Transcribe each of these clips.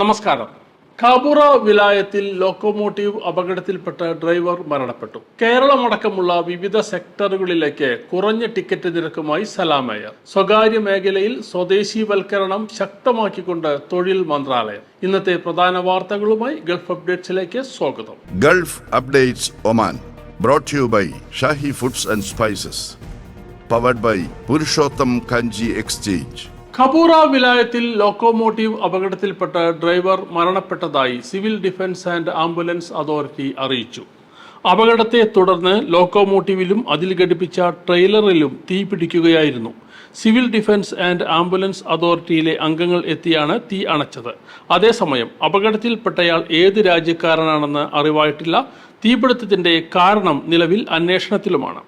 നമസ്കാരം. കാബൂറ വിലായത്തിൽ ലോക്കോമോട്ടീവ് അപകടത്തിൽപ്പെട്ട ഡ്രൈവർ മരണപ്പെട്ടു. കേരളമടക്കമുള്ള വിവിധ സെക്ടറുകളിലേക്ക് കുറഞ്ഞ ടിക്കറ്റ് നിരക്കുമായി സലാമയർ സ്വകാര്യ മേഖലയിൽ സ്വദേശീവൽക്കരണം ശക്തമാക്കിക്കൊണ്ട് തൊഴിൽ മന്ത്രാലയം. ഇന്നത്തെ പ്രധാന വാർത്തകളുമായി ഗൾഫ് അപ്ഡേറ്റ്സിലേക്ക് സ്വാഗതം. Gulf updates Oman brought to you by foods and spices powered by Purushottam Kanji exchange. Khaboura വിലായത്തിൽ locomotive അപകടത്തിൽപ്പെട്ട driver മരണപ്പെട്ടതായി civil defence and ambulance authority അറിയിച്ചു. അപകടത്തെ തുടർന്ന് ലോക്കോമോട്ടീവിലും അതിൽ ഘടിപ്പിച്ച ട്രെയിലറിലും തീ പിടിക്കുകയായിരുന്നു. സിവിൽ ഡിഫൻസ് ആൻഡ് ആംബുലൻസ് അതോറിറ്റിയിലെ അംഗങ്ങൾ എത്തിയാണ് തീ അണച്ചത്. അതേസമയം അപകടത്തിൽപ്പെട്ടയാൾ ഏത് രാജ്യക്കാരനാണെന്ന് അറിവായിട്ടില്ല. തീപിടുത്തത്തിന്റെ കാരണം നിലവിൽ അന്വേഷണത്തിലുമാണ്.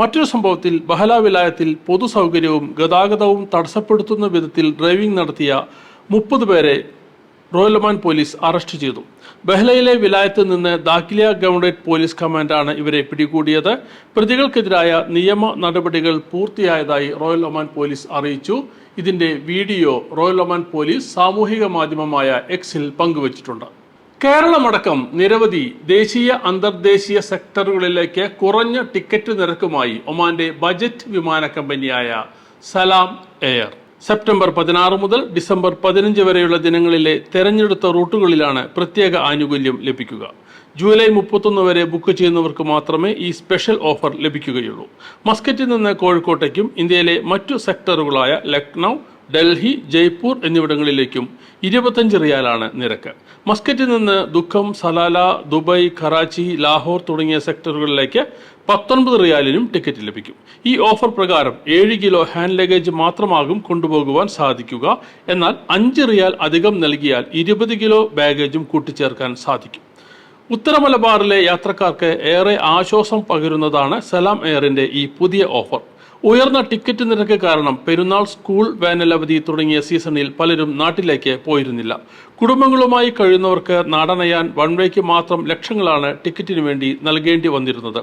മറ്റൊരു സംഭവത്തിൽ ബഹല വിലായത്തിൽ പൊതുസൗകര്യവും ഗതാഗതവും തടസ്സപ്പെടുത്തുന്ന വിധത്തിൽ ഡ്രൈവിംഗ് നടത്തിയ മുപ്പത് പേരെ റോയൽ ഒമാൻ പോലീസ് അറസ്റ്റ് ചെയ്തു. ബഹ്ലയിലെ വിലായത്ത് നിന്ന് ദാഖിലിയ ഗവൺമെന്റ് പോലീസ് കമാൻഡാണ് ഇവരെ പിടികൂടിയത്. പ്രതികൾക്കെതിരായ നിയമ നടപടികൾ പൂർത്തിയായതായി റോയൽ ഒമാൻ പോലീസ് അറിയിച്ചു. ഇതിന്റെ വീഡിയോ റോയൽ ഒമാൻ പോലീസ് സാമൂഹിക മാധ്യമമായ എക്സിൽ പങ്കുവച്ചിട്ടുണ്ട്. കേരളമടക്കം നിരവധി ദേശീയ അന്തർദേശീയ സെക്ടറുകളിലേക്ക് കുറഞ്ഞ ടിക്കറ്റ് നിരക്കുമായി ഒമാന്റെ ബജറ്റ് വിമാന കമ്പനിയായ സലാം എയർ. സെപ്റ്റംബർ പതിനാറ് മുതൽ ഡിസംബർ പതിനഞ്ച് വരെയുള്ള ദിനങ്ങളിലെ തെരഞ്ഞെടുത്ത റൂട്ടുകളിലാണ് പ്രത്യേക ആനുകൂല്യം ലഭിക്കുക. ജൂലൈ മുപ്പത്തൊന്ന് വരെ ബുക്ക് ചെയ്യുന്നവർക്ക് മാത്രമേ ഈ സ്പെഷ്യൽ ഓഫർ ലഭിക്കുകയുള്ളൂ. മസ്കറ്റിൽ നിന്ന് കോഴിക്കോട്ടേക്കും ഇന്ത്യയിലെ മറ്റു സെക്ടറുകളായ ലക്നൗ ഡൽഹി ജയ്പൂർ എന്നിവിടങ്ങളിലേക്കും ഇരുപത്തഞ്ച് റിയാലാണ് നിരക്ക്. മസ്കറ്റിൽ നിന്ന് ദുഃഖം സലാല ദുബായ് കറാച്ചി ലാഹോർ തുടങ്ങിയ സെക്ടറുകളിലേക്ക് പത്തൊൻപത് റിയാലിനും ടിക്കറ്റ് ലഭിക്കും. ഈ ഓഫർ പ്രകാരം ഏഴ് കിലോ ഹാൻഡ് ലഗേജ് മാത്രമാകും കൊണ്ടുപോകുവാൻ സാധിക്കുക. എന്നാൽ അഞ്ച് റിയാൽ അധികം നൽകിയാൽ ഇരുപത് കിലോ ബാഗേജും കൂട്ടിച്ചേർക്കാൻ സാധിക്കും. ഉത്തരമലബാറിലെ യാത്രക്കാർക്ക് ഏറെ ആശ്വാസം പകരുന്നതാണ് സലാം എയറിന്റെ ഈ പുതിയ ഓഫർ. ഉയർന്ന ടിക്കറ്റ് നിരക്ക് കാരണം പെരുന്നാൾ സ്കൂൾ വേനലവധി തുടങ്ങിയ സീസണിൽ പലരും നാട്ടിലേക്ക് പോയിരുന്നില്ല. കുടുംബങ്ങളുമായി കഴിയുന്നവർക്ക് നാടണയാൻ വൺവേക്ക് മാത്രം ലക്ഷങ്ങളാണ് ടിക്കറ്റിന് വേണ്ടി നൽകേണ്ടി വന്നിരുന്നത്.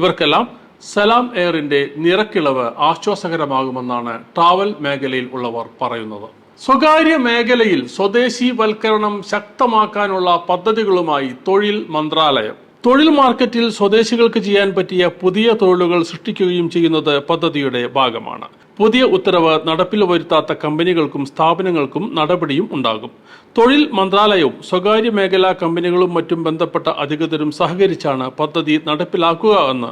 ഇവർക്കെല്ലാം സലാം എയറിന്റെ നിരക്കിളവ് ആശ്വാസകരമാകുമെന്നാണ് ട്രാവൽ മേഖലയിൽ ഉള്ളവർ പറയുന്നത്. സ്വകാര്യ മേഖലയിൽ സ്വദേശീവൽക്കരണം ശക്തമാക്കാനുള്ള പദ്ധതികളുമായി തൊഴിൽ മന്ത്രാലയം തൊഴിൽ മാർക്കറ്റിൽ സ്വദേശികൾക്ക് ചെയ്യാൻ പറ്റിയ പുതിയ തൊഴിലുകൾ സൃഷ്ടിക്കുകയും ചെയ്യുന്നത് പദ്ധതിയുടെ ഭാഗമാണ്. പുതിയ ഉത്തരവ് നടപ്പിൽ വരുത്താത്ത കമ്പനികൾക്കും സ്ഥാപനങ്ങൾക്കും നടപടിയും ഉണ്ടാകും. തൊഴിൽ മന്ത്രാലയവും സ്വകാര്യ മേഖലാ കമ്പനികളും മറ്റും ബന്ധപ്പെട്ട അധികൃതരും സഹകരിച്ചാണ് പദ്ധതി നടപ്പിലാക്കുക എന്ന്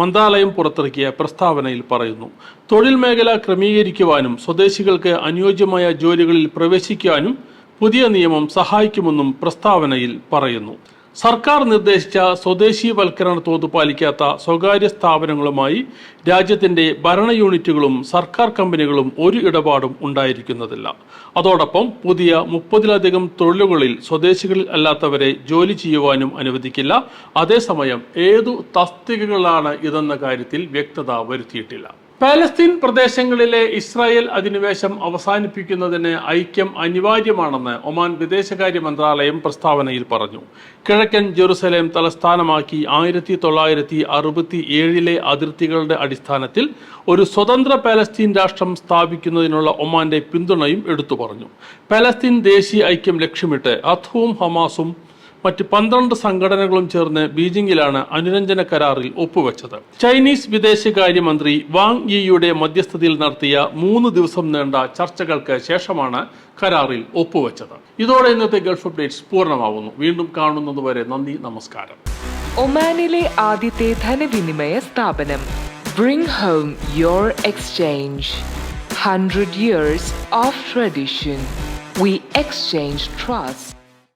മന്ത്രാലയം പുറത്തിറക്കിയ പ്രസ്താവനയിൽ പറയുന്നു. തൊഴിൽ മേഖല ക്രമീകരിക്കുവാനും സ്വദേശികൾക്ക് അനുയോജ്യമായ ജോലികളിൽ പ്രവേശിക്കുവാനും പുതിയ നിയമം സഹായിക്കുമെന്നും പ്രസ്താവനയിൽ പറയുന്നു. സർക്കാർ നിർദ്ദേശിച്ച സ്വദേശീയവൽക്കരണ തോത് പാലിക്കാത്ത സ്വകാര്യ സ്ഥാപനങ്ങളുമായി രാജ്യത്തിന്റെ ഭരണ യൂണിറ്റുകളും സർക്കാർ കമ്പനികളും ഒരു ഇടപാടും ഉണ്ടായിരിക്കുന്നതില്ല. അതോടൊപ്പം പുതിയ മുപ്പതിലധികം തൊഴിലുകളിൽ സ്വദേശികളിൽ അല്ലാത്തവരെ ജോലി ചെയ്യുവാനും അനുവദിക്കില്ല. അതേസമയം ഏതു തസ്തികകളാണ് ഇതെന്ന കാര്യത്തിൽ വ്യക്തത വരുത്തിയിട്ടില്ല. പാലസ്തീൻ പ്രദേശങ്ങളിലെ ഇസ്രായേൽ അധിനിവേശം അവസാനിപ്പിക്കുന്നതിന് ഐക്യം അനിവാര്യമാണെന്ന് ഒമാൻ വിദേശകാര്യ മന്ത്രാലയം പ്രസ്താവനയിൽ പറഞ്ഞു. കിഴക്കൻ ജെറുസലേം തലസ്ഥാനമാക്കി ആയിരത്തി തൊള്ളായിരത്തി അറുപത്തി ഏഴിലെ അതിർത്തികളുടെ അടിസ്ഥാനത്തിൽ ഒരു സ്വതന്ത്ര പാലസ്തീൻ രാഷ്ട്രം സ്ഥാപിക്കുന്നതിനുള്ള ഒമാന്റെ പിന്തുണയും എടുത്തു പറഞ്ഞു. പാലസ്തീൻ ദേശീയ ഐക്യം ലക്ഷ്യമിട്ട് അഥവും ഹമാസും മറ്റ് പന്ത്രണ്ട് സംഘടനകളും ചേർന്ന് ബീജിംഗിലാണ് അനുരഞ്ജന കരാറിൽ ഒപ്പുവെച്ചത്. ചൈനീസ് വിദേശകാര്യമന്ത്രി വാങ് യിയുടെ മധ്യസ്ഥതയിൽ നടത്തിയ മൂന്ന് ദിവസം നീണ്ട ചർച്ചകൾക്ക് ശേഷമാണ് കരാറിൽ ഒപ്പുവെച്ചത്. ഇതോടെ ഇന്നത്തെ ഗൾഫ് അപ്ഡേറ്റ്സ് പൂർണമാവുന്നു. വീണ്ടും കാണുന്നതുവരെ നന്ദി നമസ്കാരം. ഒമാനിലെ ആദ്യത്തെ ധനവിനിമയ സ്ഥാപനം bring home your exchange hundred years of tradition we exchange trust